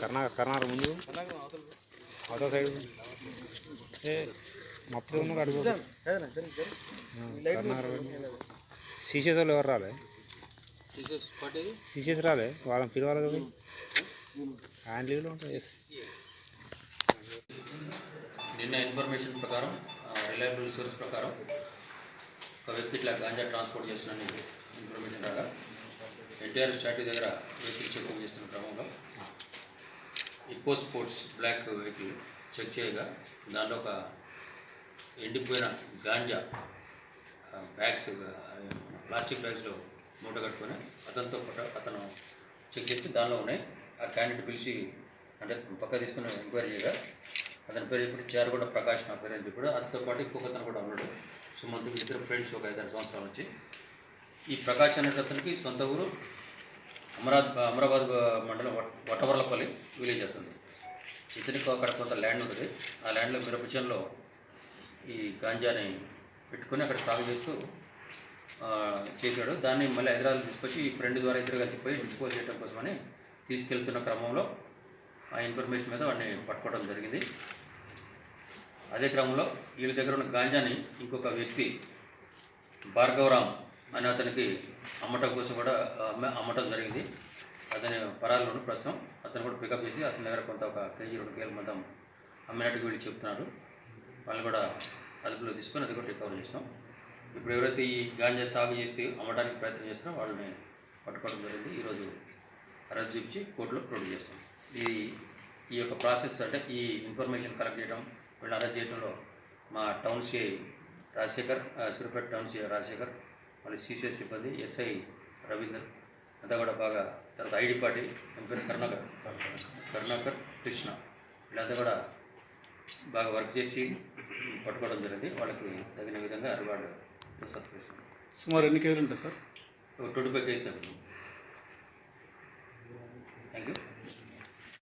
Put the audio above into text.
కర్ణాటక కర్ణాటక ముందు. అవతల సైడ్. ఏ మప్పుడు ఉన్న అడుగు. కర్ణాటక సీసెస్ వాళ్ళు ఎవరు రాలే? సీసెస్ రాలే? వాళ్ళని పిలవాలి కదా ఆయన లీవ్లో ఉంటుంది నిన్న ఇన్ఫర్మేషన్ ప్రకారం రిలయబుల్ సోర్స్ ప్రకారం ఒక వ్యక్తి ఇట్లా గాంజా ట్రాన్స్పోర్ట్ చేస్తున్నాను ఇన్ఫర్మేషన్ రాగా ఎన్టీఆర్ స్టాట్యూ దగ్గర వెహికల్ చెకింగ్ చేస్తున్న క్రమంలో eco sports black vehicle check చేయగా దాంట్లో ఒక ఎండిపోయిన గాంజా బ్యాగ్స్ ప్లాస్టిక్ బ్యాగ్స్లో మూట కట్టుకొని అతనితో పాటు అతను చెక్ చేస్తే దానిలో ఉన్నాయి. ఆ క్యాండిడేట్ పిలిచి అంటే పక్క తీసుకుని ఎంక్వైరీ చేయగా అతని పేరు ఇప్పుడు చేరగొండ ప్రకాష్ నా పేరు అని చెప్పాడు. అతనితో పాటు ఇంకొక అతను కూడా ఉన్నాడు. సుమంత్ ఇద్దరు ఫ్రెండ్స్ ఒక ఐదారు సంవత్సరాల నుంచి. ఈ ప్రకాష్ అనే అతనికి సొంత ఊరు అమరాద్ అమరాబాద్ మండలం వట్- వటవర్లపల్లి విలేజ్ అవుతుంది ఇతనికి అక్కడ కొంత ల్యాండ్ ఉంటుంది. ఆ ల్యాండ్లో మిరపచంలో ఈ గాంజాని పెట్టుకొని అక్కడ సాగు చేస్తూ చేశాడు. దాన్ని మళ్ళీ హైదరాబాద్ తీసుకొచ్చి ఈ ఫ్రెండ్ ద్వారా ఇద్దరు కలిసి పోయి డిస్పోజ్ చేయడం కోసమని తీసుకెళ్తున్న క్రమంలో ఆ ఇన్ఫర్మేషన్ మీద వాడిని పట్టుకోవడం జరిగింది. అదే క్రమంలో వీళ్ళ దగ్గర ఉన్న గాంజాని ఇంకొక వ్యక్తి భార్గవరామ్ అనే అతనికి అమ్మటం కోసం కూడా అమ్మ అమ్మటం జరిగింది. అతని పరాలను ప్రస్తుతం అతను కూడా పికప్ చేసి అతని దగ్గర కొంత ఒక కేజీ రెండు కేజీల మొత్తం అమ్మినట్టు వీళ్ళు చెప్తున్నాడు వాళ్ళని కూడా అదుపులో తీసుకొని అది కూడా రికవర్ చేస్తాం. ఇప్పుడు ఎవరైతే ఈ గాంజా సాగు చేసి అమ్మడానికి ప్రయత్నం చేస్తున్నారో వాళ్ళని పట్టుకోవడం జరిగింది. ఈరోజు అరెస్ట్ చూపించి కోర్టులో ప్రొడ్యూస్ చేస్తాం. ఈ ఈ యొక్క ప్రాసెస్ అంటే ఈ ఇన్ఫర్మేషన్ కలెక్ట్ చేయడం వీళ్ళని అరెస్ట్ చేయడంలో మా town CI Rajasekhar Suryapet town CI Rajasekhar మళ్ళీ సీసీఎస్ సిబ్బంది ఎస్ఐ రవీందర్ అంతా కూడా బాగా తర్వాత ఐడి పార్టీ పేరు కరుణాకర్. కరుణాకర్ కృష్ణ. వీళ్ళంతా కూడా బాగా వర్క్ చేసి పట్టుకోవడం జరిగింది. వాళ్ళకి తగిన విధంగా రివార్డు సత్కరిస్తాం సుమారు ఎన్ని కేజీలు ఉంటాయి సార్? ఒక ట్వంటీ ఫైవ్ కేసు తగ్గింది